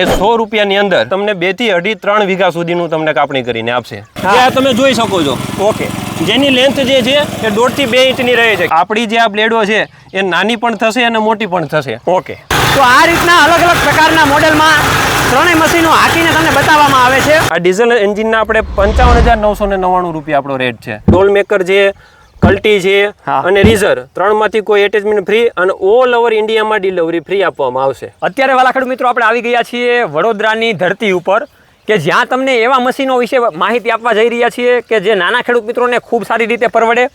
એ સો રૂપિયાની અંદર તમને બેથી અઢી ત્રણ વીઘા સુધીનું તમને કાપણી કરીને આપશે. આ તમે જોઈ શકો છો. ઓકે. જેની લેન્થ જે છે એ દોઢથી બે ઇંચની રહે છે. આપણી જે આ બ્લેડો છે એ નાની પણ થશે અને મોટી પણ થશે. ઓકે. તો આ રીતના અલગ અલગ પ્રકારના મોડેલમાં ત્રણેય મશીનો હાંકીને તમને બતાવવામાં આવે છે. આ ડીઝલ એન્જિનના આપણે પંચાવન હજાર નવસો ને નવ્વાણું રૂપિયા આપણો રેટ છે. ડોલ મેકર છે કલ્ટી છે. અને રીઝર. ત્રણમાંથી કોઈ એટેચમેન્ટ ફ્રી અને ઓલ ઓવર ઇન્ડિયામાં ડિલિવરી ફ્રી આપવામાં આવશે. અત્યારે વાલા ખેડૂત મિત્રો આપણે આવી ગયા છીએ વડોદરાની ધરતી ઉપર કે જ્યાં તમને એવા મશીનો વિશે માહિતી આપવા જઈ રહ્યા છીએ કે જે નાના ખેડૂત મિત્રોને ખૂબ સારી રીતે પરવડે.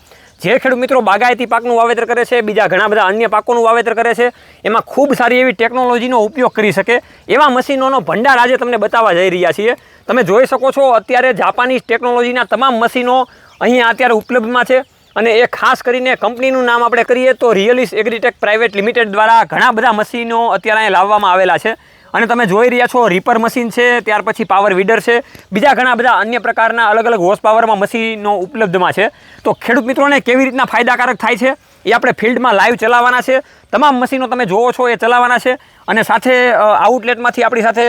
જે ખેડૂત મિત્રો બાગાયતી પાકનું વાવેતર કરે છે બીજા ઘણા બધા અન્ય પાકોનું વાવેતર કરે છે એમાં ખૂબ સારી એવી ટેકનોલોજીનો ઉપયોગ કરી શકે. એવા મશીનોનો ભંડાર આજે તમને બતાવવા જઈ રહ્યા છીએ. તમે જોઈ શકો છો અત્યારે જાપાનીઝ ટેકનોલોજીના તમામ મશીનો અહીંયા અત્યારે ઉપલબ્ધમાં છે. અને એ ખાસ કરીને કંપનીનું નામ આપણે કરીએ તો રિયલિસ એગ્રીટેક પ્રાઇવેટ લિમિટેડ દ્વારા ઘણા બધા મશીનો અત્યારે અહીં લાવવામાં આવેલા છે. અને તમે જોઈ રહ્યા છો રીપર મશીન છે, ત્યાર પછી પાવર વીડર છે, બીજા ઘણા બધા અન્ય પ્રકારના અલગ અલગ હોર્સ પાવરમાં મશીનો ઉપલબ્ધમાં છે. તો ખેડૂત મિત્રોને કેવી રીતના ફાયદાકારક થાય છે? એ આપણે ફિલ્ડમાં લાઈવ ચલાવવાના છે. તમામ મશીનો તમે જોવો છો, એ ચલાવવાના છે. અને સાથે આઉટલેટમાંથી આપણી સાથે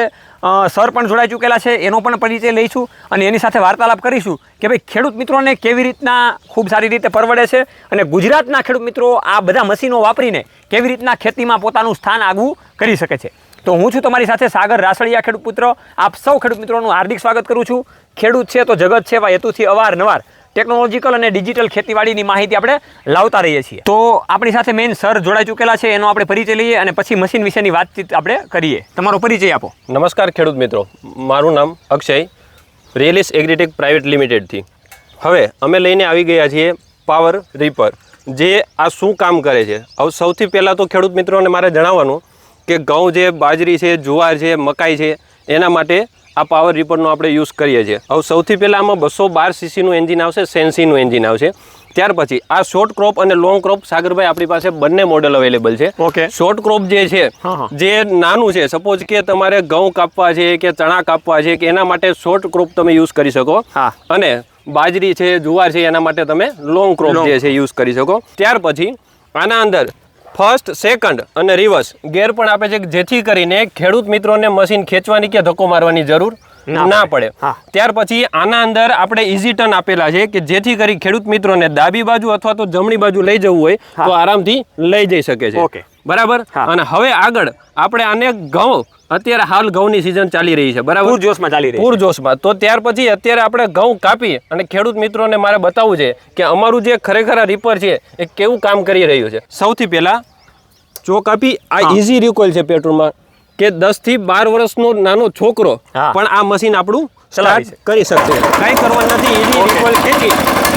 સર પણ જોડાઈ ચૂકેલા છે, એનો પણ પરિચય લઈશું અને એની સાથે વાર્તાલાપ કરીશું કે ભાઈ, ખેડૂત મિત્રોને કેવી રીતના ખૂબ સારી રીતે પરવડે છે અને ગુજરાતના ખેડૂત મિત્રો આ બધા મશીનો વાપરીને કેવી રીતના ખેતીમાં પોતાનું સ્થાન આગવું કરી શકે છે. તો હું છું તમારી સાથે સાગર રાસળિયા, ખેડૂત પુત્ર. આપ સૌ ખેડૂત મિત્રોનું હાર્દિક સ્વાગત કરું છું. ખેડૂત છે તો જગત છે એવા હેતુથી અવારનવાર ટેકનોલોજીકલ અને ડિજિટલ ખેતીવાડીની માહિતી આપણે લાવતા રહીએ છીએ. તો આપણી સાથે મેઇન સર જોડાઈ ચૂકેલા છે, એનો આપણે પરિચય લઈએ અને પછી મશીન વિશેની વાતચીત આપણે કરીએ. તમારો પરિચય આપો. નમસ્કાર ખેડૂત મિત્રો. મારું નામ અક્ષય રિયલિસ એગ્રીટેક પ્રાઇવેટ લિમિટેડથી. હવે અમે લઈને આવી ગયા છીએ પાવર રીપર, જે આ શું કામ કરે છે? હવે સૌથી પહેલાં તો ખેડૂત મિત્રોને મારે જણાવવાનું કે ઘઉં છે બાજરી છે, જુવાર છે, મકાઈ છે, એના માટે આ પાવર રિપોર્ટનો આપણે યુઝ કરીએ છીએ હવે સૌથી પહેલાં આમાં બસો બાર સીસીનું એન્જિન આવશે સેન્સીનું એન્જિન આવશે ત્યાર પછી આ શોર્ટ ક્રોપ અને લોંગ ક્રોપ સાગરભાઈ આપણી પાસે બંને મોડેલ અવેલેબલ છે ઓકે. શોર્ટ ક્રોપ જે છે. જે નાનું છે સપોઝ કે તમારે ઘઉં કાપવા છે કે ચણા કાપવા છે કે એના માટે શોર્ટ ક્રોપ તમે યુઝ કરી શકો હા. અને બાજરી છે જુવાર છે એના માટે તમે લોંગ ક્રોપ જે છે યુઝ કરી શકો ત્યાર પછી આના અંદર ફર્સ્ટ સેકન્ડ અને રિવર્સ ગેર પણ આપે છે કે જેથી કરીને ખેડૂત મિત્રોને મશીન ખેંચવાની કે ધક્કો મારવાની જરૂર ના. પડે. ત્યાર પછી આના અંદર આપણે ઇઝી ટર્ન આપેલા છે કે જેથી કરી ખેડૂત મિત્રોને ડાબી બાજુ અથવા તો જમણી બાજુ લઈ જવું હોય તો આરામથી લઈ જઈ શકે છે. ઓકે. બરાબર? અને હવે આગળ આપણે આને ઘઉં અત્યારે હાલ ઘઉંની સિઝન ચાલી રહી છે બરાબર? પૂરજોશમાં ચાલી રહી છે. પૂરજોશમાં. તો ત્યાર પછી અત્યારે આપણે ઘઉં કાપી અને ખેડૂત મિત્રોને મારે બતાવવું છે કે અમારું જે ખરેખર રીપર છે એ કેવું કામ કરી રહ્યું છે? સૌથી પહેલા ચોક આપી આ ઇઝી રિકોલ છે પેટ્રોલમાં કે દસથી બાર વર્ષનો નાનો છોકરો પણ આ મશીન આપણું ચલાવી સ્ટાર્ટ કરી શકશે. કાંઈ કરવાનું નથી ઇઝી રિકોલ ખેંચી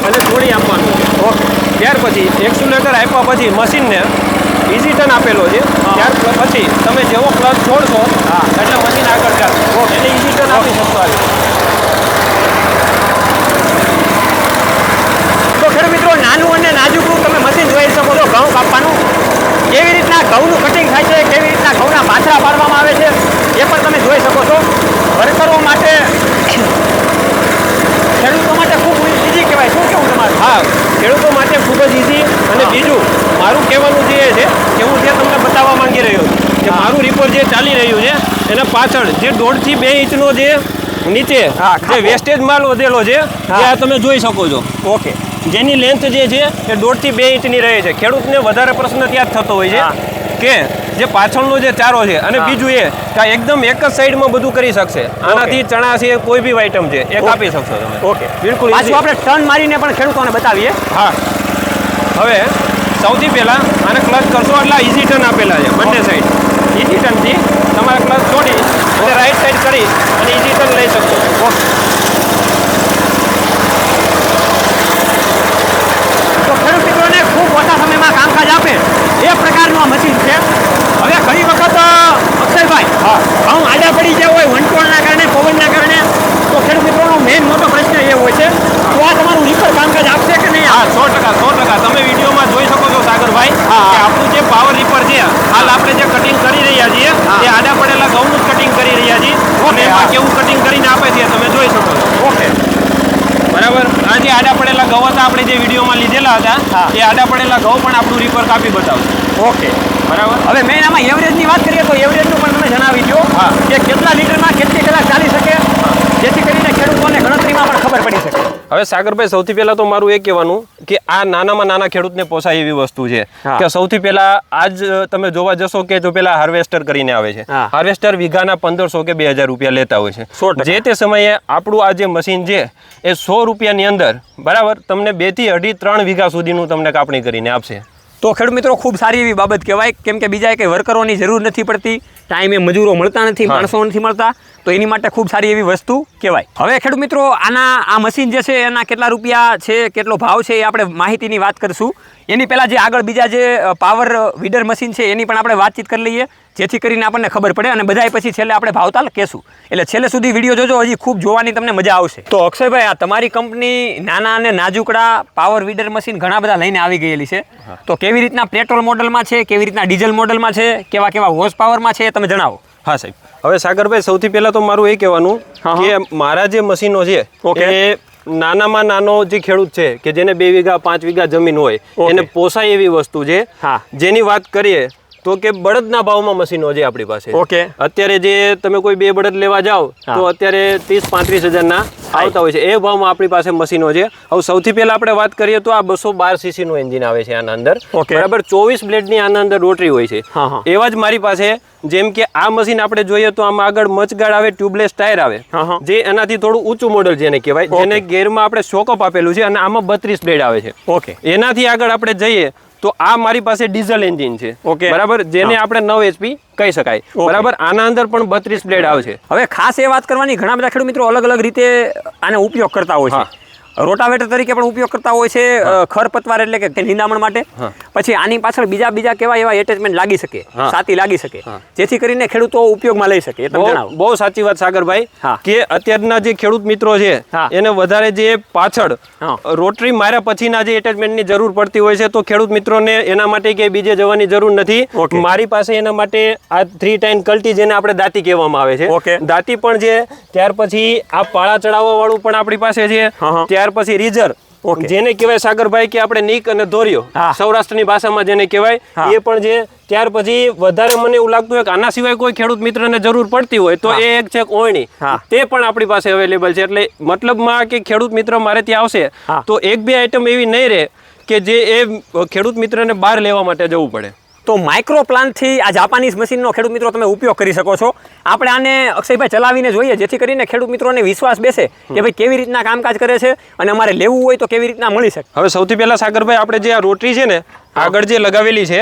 અને છોડી આપવાનું. ઓકે ત્યાર પછી એક્સ્યુલેટર આપ્યા પછી મશીનને ઇઝી ટર્ન આપેલો છે. ત્યાર પછી તમે જેવો ક્લચ છોડશો હા. એટલે મશીન આગળ ચાલશે એટલે ઇઝી આપી શકશો તો ખેડૂત મિત્રો નાનું અને નાજુકનું તમે મશીન જોઈ શકો છો ઘઉં કાપવાનું. કેવી રીતના ઘઉંનું કટિંગ થાય છે કેવી રીતના ઘઉંના પાથરા પાડવામાં આવે છે એ પણ તમે જોઈ શકો છો. વર્કરો માટે ખેડૂતો માટે ખૂબ ઈઝી કહેવાય. શું કેવું હા ખેડૂતો માટે ખૂબ જ ઇઝી અને બીજું મારું કહેવાનું જે છે કે હું જે તમને બતાવવા માંગી રહ્યો છું કે મારું રિપોર્ટ જે ચાલી રહ્યું છે એના પાછળ જે દોઢથી બે ઇંચનો જે નીચે હા, જે. વેસ્ટેજ માલ વધેલો છે. જે આ તમે જોઈ શકો છો. ઓકે. જેની લેન્થ જે છે એ દોઢથી બે ઇંચની રહે છે. ખેડૂતને વધારે પ્રશ્ન ત્યાં થતો હોય છે કે જે પાછળનો જે ચારો છે અને બીજું એ કે આ એકદમ એક જ સાઈડમાં બધું કરી શકશે. આનાથી ચણા છે કોઈ બી આઈટમ છે એ કાપી શકશો તમે. ઓકે. બિલકુલ આપણે ટર્ન મારીને પણ ખેડૂતોને બતાવીએ. હા. હવે સૌથી પહેલાં આને ક્લચ કરશો એટલે ઇઝી ટર્ન આપેલા છે બંને સાઈડ ઇઝી ટર્નથી તમારે ક્લચ છોડી અને રાઈટ સાઈડ કરી અને ઇઝી ટર્ન લઈ શકશો. ઓકે તો ખેડૂત મિત્રોને ખૂબ ઓછા સમયમાં કામકાજ આપે એ પ્રકારનું આ મશીન છે હવે ઘણી વખત અ, અક્ષયભાઈ હા ઘઉં આડા પડી ગયા હોય વંટોળના કારણે પવનના કારણે તો ખેડૂત મિત્રોનો મેઇન મોટો પ્રશ્ન એ હોય છે તો આ તમારું રીપર કામકાજ આપશે કે નહીં હા સો ટકા સો ટકા તમે વિડીયોમાં જોઈ શકો છો સાગરભાઈ હા. કે આપણું જે પાવર રીપર છે હાલ આપણે જે કટિંગ કરી રહ્યા છીએ હા. એ આડા પડેલા ઘઉંનું જ કટિંગ કરી રહ્યા છીએ અને ઓકે, એમાં હા. કેવું કટિંગ કરીને આપે છે તમે જોઈ શકો છો ઓકે બરાબર આ જે આડા પડેલા ઘઉં હતા આપણે જે વિડીયોમાં લીધેલા હતા હા. એ આડા પડેલા ઘઉં પણ આપણું રિપર કાપી બતાવશે ઓકે. બરાબર? હવે મેં આમાં એવરેજની વાત કરીએ તો એવરેજનું પણ તમે જણાવી દો. કે કેટલા લીટરમાં કેટલી કલાક ચાલી શકે? જેથી કરીને ખેડૂતોને ગણતરીમાં પણ ખબર પડી શકે. હવે સાગરભાઈ સૌથી પહેલા તો મારું એ કહેવાનું કે આ નાનામાં નાના ખેડૂતને પોસાય એવી વસ્તુ છે કે સૌથી પહેલા આજ તમે જોવા જશો કે જો પેલા હાર્વેસ્ટર કરીને આવે છે. હાર્વેસ્ટર વીઘાના પંદરસો કે બે હજાર રૂપિયા લેતા હોય છે. જે તે સમયે આપણું આ જે મશીન છે એ સો રૂપિયાની અંદર બરાબર તમને બેથી અઢી ત્રણ વીઘા સુધીનું તમને કાપણી કરીને આપશે. તો ખેડૂત મિત્રો ખૂબ સારી એવી બાબત કહેવાય. કેમ કે બીજા કંઈ વર્કરોની જરૂર નથી પડતી ટાઈમે મજૂરો મળતા નથી માણસો નથી મળતા. તો એની માટે ખૂબ સારી એવી વસ્તુ કહેવાય. હવે ખેડૂત મિત્રો આના આ મશીન જે છે એના કેટલા રૂપિયા છે કેટલો ભાવ છે એ આપણે માહિતીની વાત કરીશું. એની પહેલાં જે આગળ બીજા જે પાવર વીડર મશીન છે એની પણ આપણે વાતચીત કરી લઈએ. જેથી કરીને આપણને ખબર પડે અને બધાય પછી છેલ્લે આપણે ભાવતાલ કહેશું. એટલે છેલ્લે સુધી વીડિયો જોજો હજી ખૂબ જોવાની તમને મજા આવશે. તો અક્ષયભાઈ આ તમારી કંપની નાના અને નાજુકડા પાવર વીડર મશીન ઘણા બધા લઈને આવી ગયેલી છે. તો કેવી રીતના પેટ્રોલ મોડલમાં છે કેવી રીતના ડીઝલ મોડલમાં છે કેવા કેવા હોર્સ પાવરમાં છે એ તમે જણાવો. હા સાહેબ. હવે સાગરભાઈ સૌથી પહેલા તો મારું એ કહેવાનું. કે મારા જે મશીનો છે. એ નાનામાં નાનો જે ખેડૂત છે કે જેને બે વીઘા પાંચ વીઘા જમીન હોય એને પોસાય એવી વસ્તુ છે હા. જેની વાત કરીએ તો કે બળદના ભાવમાં મશીનો છે આપણી પાસે. ઓકે. અત્યારે જે તમે કોઈ બે બળદ લેવા જાઓ તો અત્યારે ત્રીસ પાંત્રીસ હજારના આવતા હોય છે. એ ભાવમાં આપણી પાસે મશીનો છે. હવે સૌથી પહેલા આપણે વાત કરીએ તો આ બસો બાર સીસીનું એન્જિન આવે છે આના અંદર. બરાબર ચોવીસ બ્લેડની આના અંદર રોટરી હોય છે. એવા જ મારી પાસે જેમ કે આ મશીન આપણે જોઈએ તો આમાં આગળ મચગાડ આવે ટ્યુબલેસ ટાયર આવે. જે એનાથી થોડું ઊંચું મોડલ જેને કહેવાય જેને ગેરમાં આપણે શોકઅપ આપેલું છે અને આમાં બત્રીસ બ્લેડ આવે છે. ઓકે. એનાથી આગળ આપણે જઈએ તો આ મારી પાસે ડીઝલ એન્જિન છે. ઓકે. બરાબર? જેને આપણે નવ એચપી કહી શકાય. બરાબર? આના અંદર પણ બત્રીસ બ્લેડ આવશે. હવે ખાસ એ વાત કરવાની ઘણા બધા ખેડૂત મિત્રો અલગ અલગ રીતે આને ઉપયોગ કરતા હોય છે. રોટાવેટર તરીકે પણ ઉપયોગ કરતા હોય છે ખરપતવાર એટલે કે નિંદામણ માટે. પછી આની પાછળ બીજા બીજા કેવા એવા એટેચમેન્ટ લાગી શકે. સાથી લાગી શકે. જેથી કરીને ખેડૂતો ઉપયોગમાં લઈ શકે બહુ સાચી વાત સાગરભાઈ કે અત્યારના જે ખેડૂત મિત્રો છે એને વધારે જે પાછળ રોટરી માર્યા પછીના જે એટેચમેન્ટની જરૂર પડતી હોય છે તો ખેડૂત મિત્રોને એના માટે કે બીજે જવાની જરૂર નથી. મારી પાસે એના માટે આ થ્રી ટાઈન કલ્ટી જેને આપણે દાંતી કહેવામાં આવે. છે. દાંતી પણ છે ત્યાર પછી આ પાળા ચડાવવા વાળું પણ આપણી પાસે છે. ત્યાર પછી રીઝર. જેને કહેવાય સાગરભાઈ કે આપણે નીક અને ધોર્યો. સૌરાષ્ટ્રની ભાષામાં જેને કહેવાય એ પણ જે ત્યાર પછી વધારે મને એવું લાગતું હોય કે આના સિવાય કોઈ ખેડૂત મિત્રને જરૂર પડતી હોય તો એ એક છે ઓયણી તે પણ આપણી પાસે અવેલેબલ છે. એટલે મતલબમાં કે ખેડૂત મિત્ર મારે ત્યાં આવશે તો એક બે આઈટમ એવી નહીં રહે કે જે એ ખેડૂત મિત્રને બહાર લેવા માટે જવું પડે. તો માઇક્રો પ્લાન્ટથી આ જાપાનીઝ મશીનનો ખેડૂત મિત્રો તમે ઉપયોગ કરી શકો છો. આપણે આને અક્ષયભાઈ ચલાવીને જોઈએ જેથી કરીને ખેડૂત મિત્રોને વિશ્વાસ બેસે કે ભાઈ કેવી રીતના કામકાજ કરે છે અને અમારે લેવું હોય તો કેવી રીતના મળી શકે. હવે સૌથી પહેલા સાગરભાઈ આપણે જે આ રોટરી છે ને આગળ જે લગાવેલી છે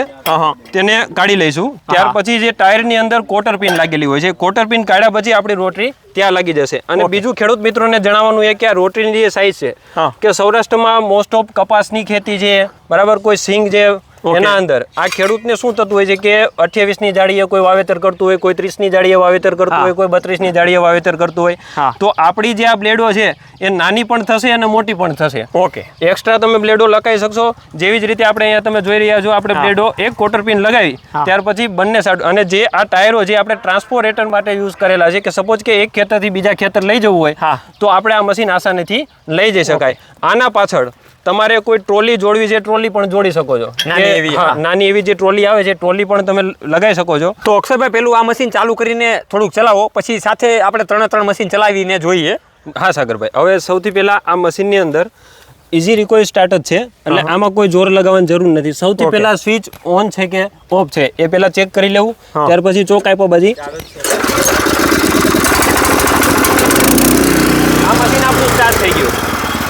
તેને કાઢી લઈશું. ત્યાર પછી જે ટાયરની અંદર કોટર પિન લાગેલી હોય છે કોટર પિન કાઢ્યા પછી આપણી રોટરી ત્યાં લાગી જશે. અને બીજું ખેડૂત મિત્રોને જણાવવાનું એ કે આ રોટરીની જે સાઈઝ છે કે સૌરાષ્ટ્રમાં મોસ્ટ ઓફ કપાસની ખેતી છે બરાબર? કોઈ સિંગ છે ઓકે. એના અંદર. આ ખેડૂતને શું થતું હોય છે કે અઠ્યાવીસની જાળીએ કોઈ વાવેતર કરતું હોય કોઈ ત્રીસની જાળીએ વાવેતર કરતું હોય કોઈ બત્રીસની જાળીએ વાવેતર કરતું હોય તો આપણી જે આ બ્લેડો છે એ નાની પણ થશે અને મોટી પણ થશે. ઓકે એક્સ્ટ્રા તમે બ્લેડો લગાવી શકશો. જેવી જ રીતે આપણે અહીંયા તમે જોઈ રહ્યા છો આપણે બ્લેડો એક કોટર પિન લગાવી ત્યાર પછી બંને સાઈડ અને જે આ ટાયરો જે આપણે ટ્રાન્સપોરેટર માટે યુઝ કરેલા છે કે સપોઝ કે એક ખેતરથી બીજા ખેતર લઈ જવું હોય તો આપણે આ મશીન આસાનીથી લઈ જઈ શકાય. આના પાછળ તમારે કોઈ ટ્રોલી જોડવી છે ટ્રોલી પણ જોડી શકો છો. નાની એવી, હા, હા. નાની એવી જે ટ્રોલી આવે છે ટ્રોલી પણ તમે લગાવી શકો છો. તો અક્ષરભાઈ પેલું આ મશીન ચાલુ કરીને થોડુંક ચલાવો પછી સાથે આપણે ત્રણે ત્રણ મશીન ચલાવીને જોઈએ. હા સાગરભાઈ. હવે સૌથી પહેલાં આ મશીનની અંદર ઇઝી રિકોઇલ સ્ટાર્ટ જ છે એટલે આમાં કોઈ જોર લગાવવાની જરૂર નથી. સૌથી પહેલાં પહેલા સ્વિચ ઓન છે કે ઓફ છે એ પહેલા ચેક કરી લેવું ત્યાર પછી ચોક આપ્યો બધી આ મશીન આપણું સ્ટાર્ટ થઈ ગયું.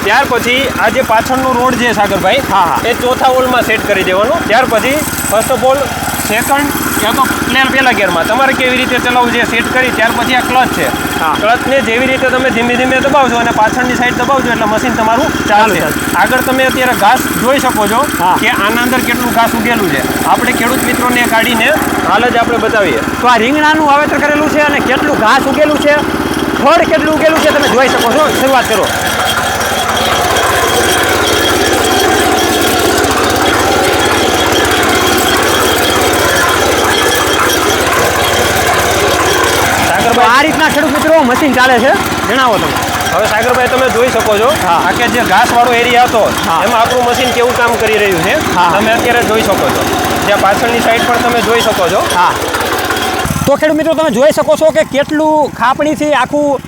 ત્યાર પછી આ જે પાછળનો રોડ છે સાગરભાઈ હા, હા. એ ચોથા ઓલમાં સેટ કરી દેવાનો. ત્યાર પછી ફર્સ્ટ ઓફ ઓલ સેકન્ડ યા તો પ્લેન પહેલા ગિયરમાં તમારે કેવી રીતે ચલાવવું છે સેટ કરી ત્યાર પછી આ ક્લચ છે. ક્લચને જેવી રીતે તમે ધીમે ધીમે દબાવજો અને પાછળની સાઈડ દબાવજો એટલે મશીન તમારું ચાલશે. આગળ તમે અત્યારે ઘાસ જોઈ શકો છો. કે આના અંદર કેટલું ઘાસ ઉગેલું છે. આપણે ખેડૂત મિત્રોને કાઢીને હાલ જ આપણે બતાવીએ. તો આ રીંગણાનું વાવેતર કરેલું છે અને કેટલું ઘાસ ઉગેલું છે? ફળ કેટલું ઉગેલું છે તમે જોઈ શકો છો. શરૂઆત કરો. તો આ રીતના ખેડૂત મિત્રો મશીન ચાલે છે. જણાવો તમે. હવે સાગરભાઈ તમે જોઈ શકો છો હા. આ કે જે ઘાસ વાળો એરિયા હતો હા. એમાં આપણું મશીન કેવું કામ કરી રહ્યું છે? હા. તમે અત્યારે જોઈ શકો છો. ત્યાં પાછળની સાઈડ પણ તમે જોઈ શકો છો. હા. તો ખેડૂત મિત્રો તમે જોઈ શકો છો કે કેટલું ખાપણીથી આખું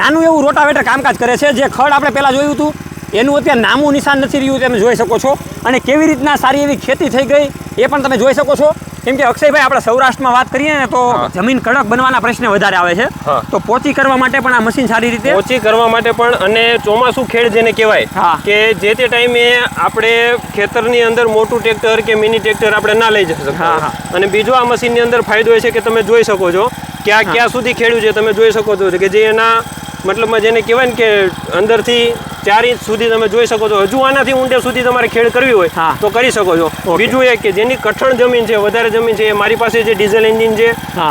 નાનું એવું રોટાવેટર કામકાજ કરે છે. જે ખડ આપણે પહેલાં જોયું હતું એનું અત્યારે નામું નિશાન નથી રહ્યું તમે જોઈ શકો છો. અને કેવી રીતના સારી એવી ખેતી થઈ ગઈ એ પણ તમે જોઈ શકો છો. કેમ કે અક્ષયભાઈ આપણે સૌરાષ્ટ્રમાં વાત કરીએ ને તો જમીન કડક બનવાના પ્રશ્ન વધારે આવે છે. તો પોચી કરવા માટે પણ આ મશીન સારી રીતે ઓછી કરવા માટે પણ અને ચોમાસું ખેડ જેને કહેવાય. કે જે તે ટાઈમે આપણે ખેતરની અંદર મોટું ટ્રેક્ટર કે મિની ટ્રેક્ટર આપણે ના લઈ જઈ હા, શકતા હા. અને બીજો આ મશીનની અંદર ફાયદો એ છે કે તમે જોઈ શકો છો કે આ ક્યાં સુધી ખેડ્યું છે તમે જોઈ શકો છો કે જે એના મતલબમાં જેને કહેવાય ને કે અંદરથી ચાર ઇંચ સુધી તમે જોઈ શકો છો. હજુ આનાથી ઊંડે સુધી તમારે ખેડ કરવી હોય. તો કરી શકો છો. બીજું એ કે જેની કઠણ જમીન છે વધારે જમીન છે એ મારી પાસે જે ડીઝલ એન્જિન છે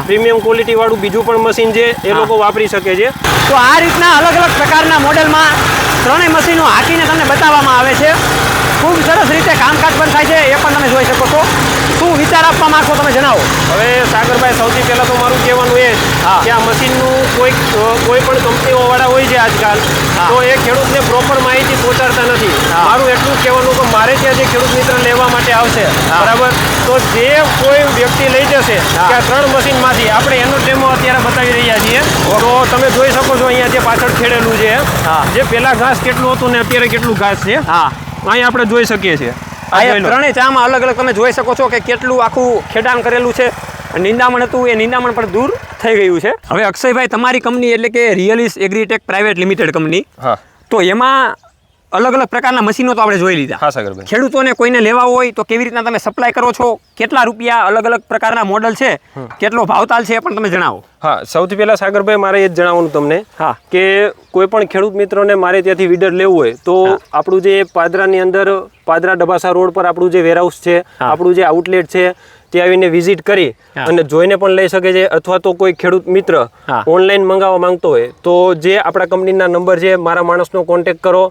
પ્રીમિયમ ક્વોલિટી વાળું બીજું પણ મશીન છે એ લોકો વાપરી શકે છે. તો આ રીતના અલગ અલગ પ્રકારના મોડેલમાં ત્રણેય મશીનો હાંકીને તમને બતાવવામાં આવે છે. ખૂબ સરસ રીતે કામકાજ પણ થાય છે એ પણ તમે જોઈ શકો છો. શું વિચાર આપવા માંગો તમે જણાવો. હવે સાગરભાઈ સૌથી પહેલાં તો મારું કહેવાનું એ. કે આ મશીનનું કોઈ કોઈ પણ કંપનીઓવાળા હોય છે આજકાલ. તો એ ખેડૂતને પ્રોપર માહિતી પહોંચાડતા નથી. મારું એટલું કહેવાનું કે મારે ત્યાં જે ખેડૂત મિત્ર લેવા માટે આવશે બરાબર? તો જે કોઈ વ્યક્તિ લઈ જશે. કે આ ત્રણ મશીનમાંથી આપણે એનો ડેમો અત્યારે બતાવી રહ્યા છીએ. તો તમે જોઈ શકો છો અહીંયા જે પાછળ ખેડેલું છે. જે પહેલાં ઘાસ કેટલું હતું ને અત્યારે કેટલું ઘાસ છે. હા. અહીં આપણે જોઈ શકીએ છીએ. આ. ત્રણેય ચામાં અલગ અલગ તમે જોઈ શકો છો કે કેટલું આખું ખેડાણ કરેલું છે. નિંદામણ હતું એ નિંદામણ પણ દૂર થઈ ગયું છે. હવે અક્ષયભાઈ તમારી કંપની એટલે કે Realis Agritech private limited company. તો એમાં અલગ અલગ પ્રકારના મશીનો તો આપણે જોઈ લીધા. હા સાગરભાઈ. ખેડૂતોને કોઈને લેવા હોય તો કેવી રીતના તમે સપ્લાય કરો છો? કેટલા રૂપિયા અલગ અલગ પ્રકારના મોડલ છે? કેટલો ભાવતાલ છે એ પણ તમે જણાવો. હા સૌથી પહેલા સાગરભાઈ મારે એ જ જણાવવાનું તમને હા. કે કોઈ પણ ખેડૂત મિત્રોને મારે ત્યાંથી વિડર લેવું હોય તો આપણું જે પાદરાની અંદર પાદરા ડબાસા રોડ પર આપણું જે વેરહાઉસ છે આપણું જે આઉટલેટ છે ત્યાં આવીને વિઝિટ કરી અને જોઈને પણ લઈ શકે છે અથવા તો કોઈ ખેડૂત મિત્ર. ઓનલાઈન મંગાવવા માંગતો હોય તો જે આપણા કંપનીના નંબર છે મારા માણસનો કોન્ટેક્ટ કરો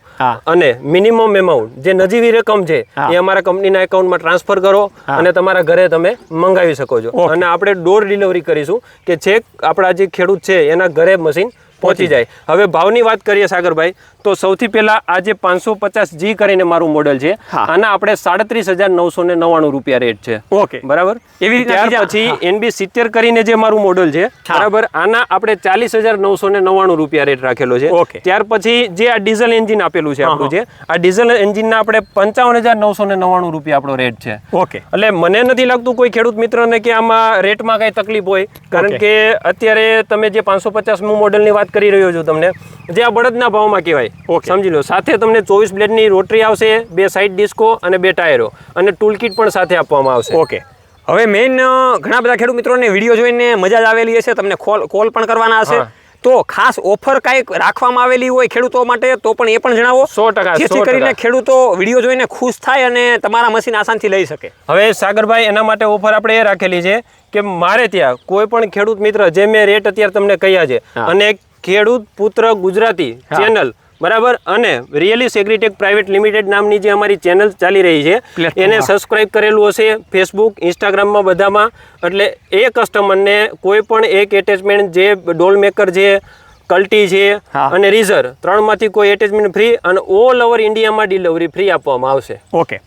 અને મિનિમમ એમાઉન્ટ જે નજીવી રકમ છે એ અમારા કંપનીના એકાઉન્ટમાં ટ્રાન્સફર કરો અને તમારા ઘરે તમે મંગાવી શકો છો. અને આપણે ડોર ડિલિવરી કરીશું કે છેક આપણા જે ખેડૂત છે એના ઘરે મશીન પહોંચી જાય. હવે ભાવની વાત કરીએ સાગરભાઈ તો સૌથી પહેલા આ જે પાંચસો પચાસ જી કરીને મારું મોડલ છે આના આપણે સાડત્રીસ હજાર નવસો ને નવ્વાણું રૂપિયા રેટ છે. ઓકે. બરાબર? એવી રીતે પછી એનબી સિત્તેર કરીને જે મારું મોડલ છે. બરાબર? આના આપણે ચાલીસ હજાર નવસો ને નવ્વાણું રૂપિયા રેટ રાખેલો છે. ઓકે. ત્યાર પછી જે આ ડીઝલ એન્જિન આપેલું છે આપણું છે આ ડીઝલ એન્જિનના આપણે પંચાવન હજાર નવસો ને નવ્વાણું રૂપિયા આપણો રેટ છે. ઓકે. એટલે મને નથી લાગતું કોઈ ખેડૂત મિત્રને કે આમાં રેટમાં કઈ તકલીફ હોય કારણ કે અત્યારે તમે જે પાંચસો પચાસનું મોડલની વાત કરી રહ્યો છો તમને જે આ બળદના ભાવમાં કહેવાય Okay. સમજી લો. સાથે તમને ચોવીસ બ્લેડની રોટરી આવશે બે સાઇડ ડિસ્કો અને બે ટાયરો. અને ટૂલ કિટ પણ સાથે આપવામાં આવશે. ઓકે. હવે મેઇન ઘણા બધા ખેડૂત મિત્રોને વીડિયો જોઈને મજા જ આવેલી હશે. તમને કોલ કોલ પણ કરવાના હશે. તો ખાસ ઓફર કાંઈક રાખવામાં આવેલી હોય ખેડૂતો માટે તો પણ એ પણ જણાવો. સો ટકા, જેથી કરીને ખેડૂતો વીડિયો જોઈને ખુશ થાય અને તમારા મશીન આસાનથી લઈ શકે. હવે સાગરભાઈ એના માટે ઓફર આપણે એ રાખેલી છે કે મારે ત્યાં કોઈ પણ ખેડૂત મિત્ર જે મેં રેટ અત્યારે તમને કહ્યા છે અને ખેડૂત પુત્ર ગુજરાતી ચેનલ બરાબર? અને રિયલી સેગ્રીટેક પ્રાઇવેટ લિમિટેડ નામની જે અમારી ચેનલ ચાલી રહી છે એને સબસ્ક્રાઇબ કરેલું હશે ફેસબુક ઇન્સ્ટાગ્રામમાં બધામાં. એટલે એ કસ્ટમરને કોઈ પણ એક એટેચમેન્ટ જે ડોલ મેકર છે કલ્ટી છે. અને રીઝર ત્રણમાંથી કોઈ એટેચમેન્ટ ફ્રી અને ઓલ ઓવર ઇન્ડિયામાં ડિલિવરી ફ્રી આપવામાં આવશે. ઓકે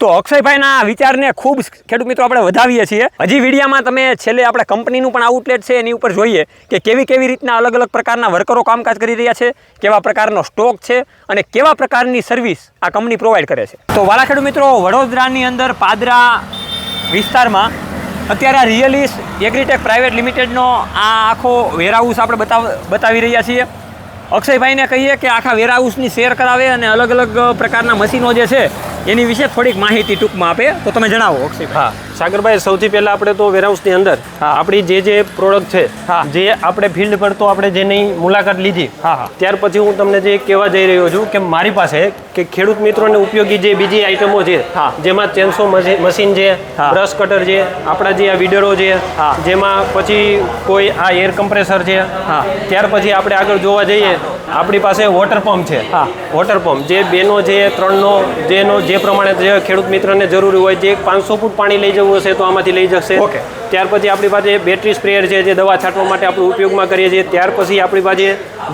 તો અક્ષયભાઈના વિચારને ખૂબ ખેડૂત મિત્રો આપણે વધાવીએ છીએ. હજી વિડીયામાં તમે છેલ્લે આપણે કંપનીનું પણ આઉટલેટ છે, એની ઉપર જોઈએ કે કેવી કેવી રીતના અલગ અલગ પ્રકારના વર્કરો કામકાજ કરી રહ્યા છે, કેવા પ્રકારનો સ્ટોક છે અને કેવા પ્રકારની સર્વિસ આ કંપની પ્રોવાઈડ કરે છે. તો વાલા ખેડૂત મિત્રો, વડોદરાની અંદર પાદરા વિસ્તારમાં અત્યારે આ રિયલિસ એગ્રીટેક પ્રાઇવેટ લિમિટેડનો આ આખો વેરહાઉસ આપણે બતાવ, બતાવી રહ્યા છીએ. અક્ષયભાઈને કહીએ કે આખા વેરહાઉસની શેર કરાવે અને અલગ અલગ પ્રકારના મશીનો જે છે એની વિશે થોડીક માહિતી ટૂંકમાં આપે તો તમે જણાવો અક્ષય હા સાગરભાઈ સૌથી પહેલા આપણે તો વેરહાઉસની અંદર આપણી જે જે પ્રોડક્ટ છે હા. જે આપણે ફિલ્ડ પર તો આપણે જેની મુલાકાત લીધી હા, હા. ત્યાર પછી હું તમને જે કહેવા જઈ રહ્યો છું કે મારી પાસે કે ખેડૂત મિત્રોને ઉપયોગી જે બીજી આઈટમો છે હા. જેમાં ચેન્સો મશીન છે. બ્રશ કટર છે આપણા જે આ વિડરો છે હા. જેમાં પછી કોઈ આ એર કમ્પ્રેસર છે હા. ત્યાર પછી આપણે આગળ જોવા જઈએ આપણી પાસે વોટર પંપ છે હા. વોટર પંપ જે બેનો છે ત્રણનો જેનો જે પ્રમાણે જે ખેડૂત મિત્રને જરૂરી હોય જે પાંચસો ફૂટ પાણી લઈ જવું હશે તો આમાંથી લઈ જશે ઓકે. ત્યાર પછી આપણી પાસે બેટરી સ્પ્રેયર છે જે દવા છાંટવા માટે આપણે ઉપયોગમાં કરીએ છીએ ત્યાર પછી આપણી પાસે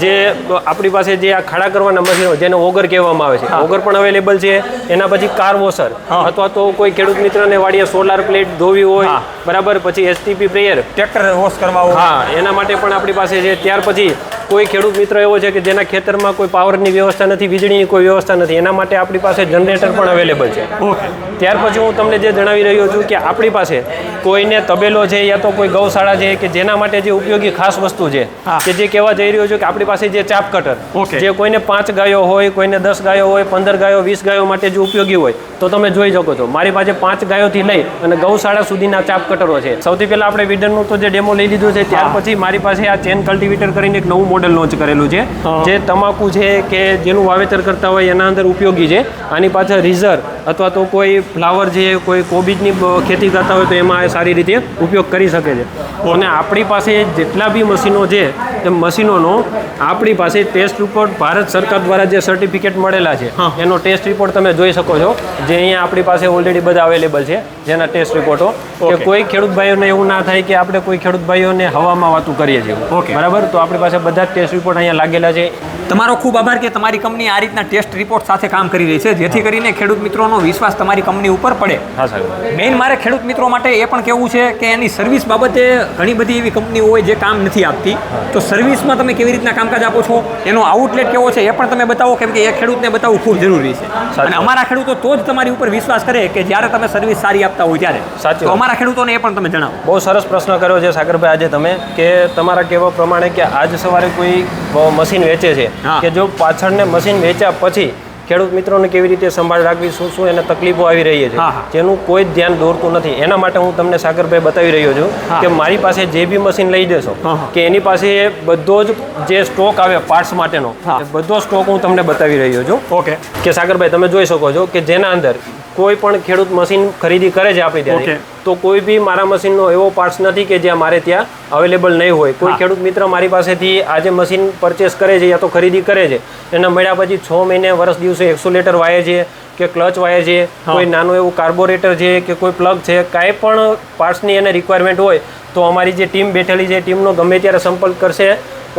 જે આપણી પાસે જે આ ખાડા કરવાના મશીનો જેને ઓગર કહેવામાં આવે છે. ઓગર પણ અવેલેબલ છે એના પછી કાર વોશર અથવા તો કોઈ ખેડૂત મિત્રને વાડીએ સોલાર પ્લેટ ધોવી હોય બરાબર પછી એસટીપી પ્રેયર ટ્રેક્ટર વોશ કરવા હોય. હા એના માટે પણ આપણી પાસે છે. ત્યાર પછી કોઈ ખેડૂત મિત્ર એવો છે કે જેના ખેતરમાં કોઈ પાવરની વ્યવસ્થા નથી વીજળીની કોઈ વ્યવસ્થા નથી એના માટે આપણી પાસે જનરેટર પણ અવેલેબલ છે. ત્યાર પછી હું તમને જે જણાવી રહ્યો છું કે આપણી પાસે કોઈને તબેલો છે યા તો કોઈ ગૌશાળા છે કે જેના માટે જે ઉપયોગી ખાસ વસ્તુ છે કે જે કહેવા જઈ રહ્યો છું કે આપણી પાસે જે ચાપ કટર જે કોઈને પાંચ ગાયો હોય કોઈને દસ ગાયો હોય પંદર ગાયો વીસ ગાયો માટે જે ઉપયોગી હોય તો તમે જોઈ શકો છો. મારી પાસે પાંચ ગાયોથી લઈ અને ગૌશાળા સુધીના ચાપ કટરો છે. સૌથી પહેલાં આપણે વિડનનું તો જે ડેમો લઈ લીધું છે ત્યાર પછી મારી પાસે આ ચેન કલ્ટિવેટર કરીને એક નવું મોડેલ લોન્ચ કરેલું છે. જે તમાકુ છે કે જેનું વાવેતર કરતા હોય એના અંદર ઉપયોગી છે. આની પાછળ રિઝર અથવા તો કોઈ ફ્લાવર જે કોઈ કોબીજની ખેતી કરતા હોય તો એમાં એ સારી રીતે ઉપયોગ કરી શકે છે. અને આપણી પાસે જેટલા બી મશીનો છે એ મશીનોનો આપણી પાસે ટેસ્ટ રિપોર્ટ ભારત સરકાર દ્વારા જે સર્ટિફિકેટ મળેલા છે. એનો ટેસ્ટ રિપોર્ટ તમે જોઈ શકો છો જે અહીંયા આપણી પાસે ઓલરેડી બધા અવેલેબલ છે જેના ટેસ્ટ રિપોર્ટો કે કોઈ ખેડૂત ભાઈઓને એવું ના થાય કે આપણે કોઈ ખેડૂત ભાઈઓને હવામાં વાતું કરીએ છીએ. ઓકે બરાબર? તો આપણી પાસે બધા જ ટેસ્ટ રિપોર્ટ અહીંયા લાગેલા છે. તમારો ખૂબ આભાર કે તમારી કંપની આ રીતના ટેસ્ટ રિપોર્ટ સાથે કામ કરી રહી છે જેથી કરીને ખેડૂત મિત્રોનો વિશ્વાસ તમારી કંપની ઉપર પડે. હા સાહેબ. મેઇન મારે ખેડૂત મિત્રો માટે એ પણ કહેવું છે કે એની સર્વિસ બાબતે ઘણી બધી એવી કંપનીઓ હોય જે કામ નથી આપતી. તો સર્વિસમાં તમે કેવી રીતના કામકાજ આપો છો? એનો આઉટલેટ કેવો છે? એ પણ તમે બતાવો કેમ કે એ ખેડૂતને બતાવવું ખૂબ જરૂરી છે. અને અમારા ખેડૂતો તો જ તમારી ઉપર વિશ્વાસ કરે કે જ્યારે તમે સર્વિસ સારી આપતા હોય ત્યારે. સાચું અમારા ખેડૂતોને એ પણ તમે જણાવો. બહુ સરસ પ્રશ્ન કર્યો છે સાગરભાઈ આજે તમે કે તમારા કહેવા પ્રમાણે કે આજ સવારે કોઈ મશીન વેચે છે. કે જો પાછળને મશીન વેચ્યા પછી ખેડૂત મિત્રોને કેવી રીતે સંભાળ રાખવી શું શું એને તકલીફો આવી રહી છે. જેનું કોઈ જ ધ્યાન દોરતું નથી. એના માટે હું તમને સાગરભાઈ બતાવી રહ્યો છું કે મારી પાસે જે બી મશીન લઈ જશો. કે એની પાસે બધો જ જે સ્ટોક આવે પાર્ટ્સ માટેનો બધો સ્ટોક હું તમને બતાવી રહ્યો છું. ઓકે. કે સાગરભાઈ તમે જોઈ શકો છો કે જેના અંદર કોઈ પણ ખેડૂત મશીન ખરીદી કરે છે આપણી ત્યાંથી તો કોઈ બી મારા મશીનનો એવો પાર્ટ્સ નથી કે જ્યાં મારે ત્યાં અવેલેબલ નહીં હોય. કોઈ ખેડૂત મિત્ર મારી પાસેથી આજે મશીન પરચેસ કરે છે યા તો ખરીદી કરે છે. એના મળ્યા પછી છ મહિને વર્ષ દિવસે એક્સોલેટર વાય છે કે ક્લચ વાય છે કોઈ નાનું એવું કાર્બોરેટર છે કે કોઈ પ્લગ છે કાંઈ પણ પાર્ટ્સની એને રિક્વાયરમેન્ટ હોય તો અમારી જે ટીમ બેઠેલી છે ટીમનો ગમે ત્યારે સંપર્ક કરશે.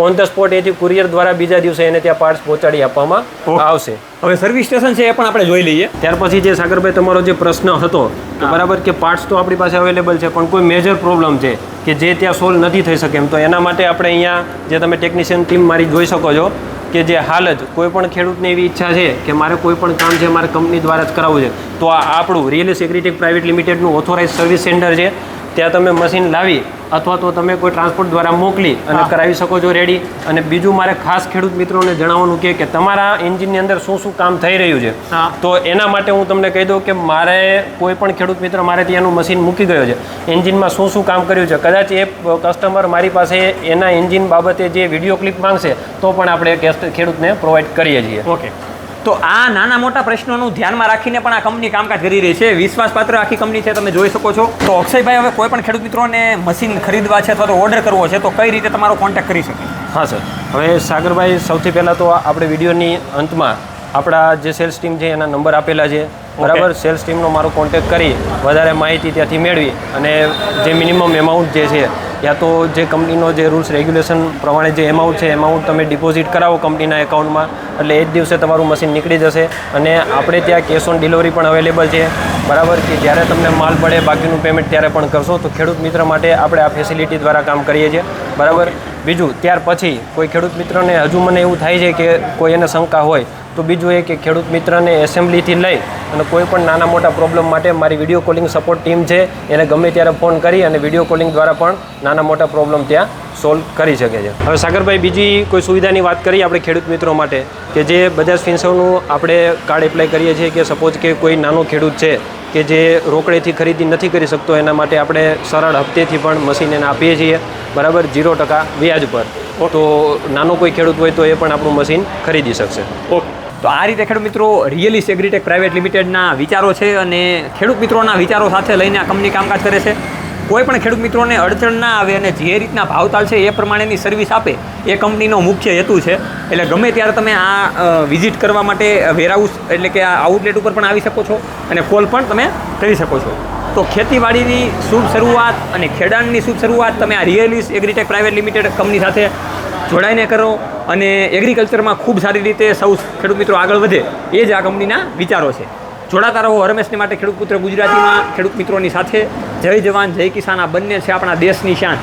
ઓન ધ સ્પોટ એથી કુરિયર દ્વારા બીજા દિવસે એને ત્યાં પાર્ટ્સ પહોંચાડી આપવામાં આવશે. હવે સર્વિસ સ્ટેશન છે એ પણ આપણે જોઈ લઈએ. ત્યાર પછી જે સાગરભાઈ તમારો જે પ્રશ્ન હતો કે બરાબર કે પાર્ટ્સ તો આપણી પાસે અવેલેબલ છે પણ કોઈ મેજર પ્રોબ્લેમ છે કે જે ત્યાં સોલ્વ નથી થઈ શકે એમ તો એના માટે આપણે અહીંયા જે તમે ટેકનિશિયન ટીમ મારી જોઈ શકો છો કે જે હાલ જ કોઈ પણ ખેડૂતની એવી ઈચ્છા છે કે મારે કોઈ પણ કામ છે મારે કંપની દ્વારા જ કરાવવું છે તો આ આપણું રિયલ સિક્યુરિટી પ્રાઇવેટ લિમિટેડનું ઓથોરાઇઝ સર્વિસ સેન્ટર છે. ત્યાં તમે મશીન લાવી અથવા તો તમે કોઈ ટ્રાન્સપોર્ટ દ્વારા મોકલી અને કરાવી શકો છો રેડી અને બીજું મારે ખાસ ખેડૂત મિત્રોને જણાવવાનું કે તમારા એન્જિનની અંદર શું શું કામ થઈ રહ્યું છે? તો એના માટે હું તમને કહી દઉં કે મારે કોઈ પણ ખેડૂત મિત્ર મારે ત્યાંનું મશીન મૂકી ગયો છે. એન્જિનમાં શું શું કામ કર્યું છે? કદાચ એ કસ્ટમર મારી પાસે એના એન્જિન બાબતે જે વીડિયો ક્લિપ માંગશે તો પણ આપણે ખેડૂતને પ્રોવાઈડ કરીએ છીએ. ઓકે તો આ નાના મોટા પ્રશ્નોનું ધ્યાનમાં રાખીને પણ આ કંપની કામકાજ કરી રહી છે. વિશ્વાસપાત્ર આખી કંપની છે તમે જોઈ શકો છો. તો અક્ષયભાઈ હવે કોઈ પણ ખેડૂત મિત્રોને મશીન ખરીદવા છે અથવા તો ઓર્ડર કરવો છે તો કઈ રીતે તમારો કોન્ટેક્ટ કરી શકે? હા સર. હવે સાગરભાઈ સૌથી પહેલાં તો આપણે વિડીયોની અંતમાં આપણા જે સેલ્સ ટીમ છે એના નંબર આપેલા છે. બરાબર? સેલ્સ ટીમનો મારો કોન્ટેક્ટ કરી વધારે માહિતી ત્યાંથી મેળવી અને જે મિનિમમ એમાઉન્ટ જે છે યા તો જે કંપનીનો જે રૂલ્સ રેગ્યુલેશન પ્રમાણે જે એમાઉન્ટ છે એમાઉન્ટ તમે ડિપોઝિટ કરાવો કંપનીના એકાઉન્ટમાં, એટલે એ જ દિવસે તમારું મશીન નીકળી જશે. અને આપણે ત્યાં કેશ ઓન ડિલિવરી પણ અવેલેબલ છે. બરાબર કે જ્યારે તમને માલ પડે, બાકીનું પેમેન્ટ ત્યારે પણ કરશો. તો ખેડૂત મિત્ર માટે આપણે આ ફેસિલિટી દ્વારા કામ કરીએ છીએ. બરાબર? બીજું, ત્યાર પછી કોઈ ખેડૂત મિત્રને હજુ મને એવું થાય છે કે કોઈ એને શંકા હોય તો બીજું એ કે ખેડૂત મિત્રને એસેમ્બલીથી લઈ અને કોઈ પણ નાના મોટા પ્રોબ્લેમ માટે મારી વીડિયો કોલિંગ સપોર્ટ ટીમ છે એને ગમે ત્યારે ફોન કરી અને વીડિયો કોલિંગ દ્વારા પણ નાના મોટા પ્રોબ્લેમ ત્યાં સોલ્વ કરી શકે છે. હવે સાગરભાઈ બીજી કોઈ સુવિધાની વાત કરીએ આપણે ખેડૂત મિત્રો માટે કે જે બજાજ ફિન્સરનું આપણે કાર્ડ એપ્લાય કરીએ છીએ કે સપોઝ કે કોઈ નાનો ખેડૂત છે કે જે રોકડેથી ખરીદી નથી કરી શકતો એના માટે આપણે સરળ હપ્તેથી પણ મશીન એને આપીએ છીએ બરાબર? ઝીરો ટકા વ્યાજ પર. તો નાનો કોઈ ખેડૂત હોય તો એ પણ આપણું મશીન ખરીદી શકશે. ઓકે. તો આ રીતે ખેડૂત મિત્રો રિયલી એગ્રીટેક પ્રાઇવેટ લિમિટેડના વિચારો છે અને ખેડૂત મિત્રોના વિચારો સાથે લઈને આ કંપની કામકાજ કરે છે. કોઈ પણ ખેડૂત મિત્રોને અડચણ ના આવે અને જે રીતના ભાવતાલ છે એ પ્રમાણેની સર્વિસ આપે એ કંપનીનો મુખ્ય હેતુ છે. એટલે ગમે ત્યારે તમે આ વિઝિટ કરવા માટે વેરહાઉસ એટલે કે આ આઉટલેટ ઉપર પણ આવી શકો છો અને કોલ પણ તમે કરી શકો છો. તો ખેતીવાડીની શુભ શરૂઆત અને ખેડાણની શુભ શરૂઆત તમે આ Realis Agritech private limited company સાથે જોડાઈને કરો. અને એગ્રીકલ્ચરમાં ખૂબ સારી રીતે સૌ ખેડૂત મિત્રો આગળ વધે એ જ આ કંપનીના વિચારો છે. જોડાતા રહો હરમેશને માટે ખેડૂત પુત્ર ગુજરાતીમાં, ખેડૂત મિત્રોની સાથે. જય જવાન, જય કિસાન, આ બંને છે આપણા દેશની શાન.